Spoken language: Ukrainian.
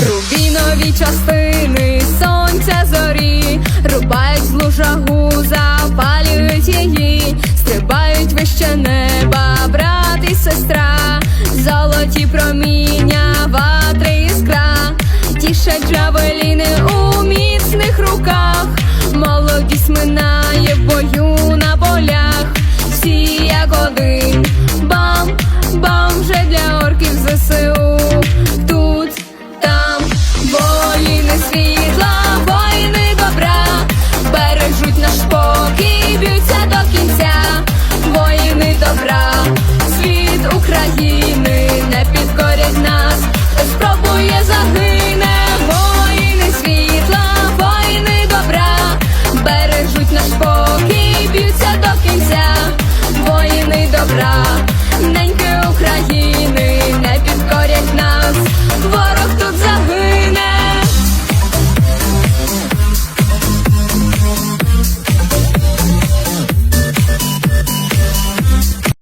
Рубінові частини сонця зорі, рубають злу жагу, запалюють її, стрибають вище неба, брат і сестра, золоті проміння, ватри іскра, тішать джавеліни у України не під.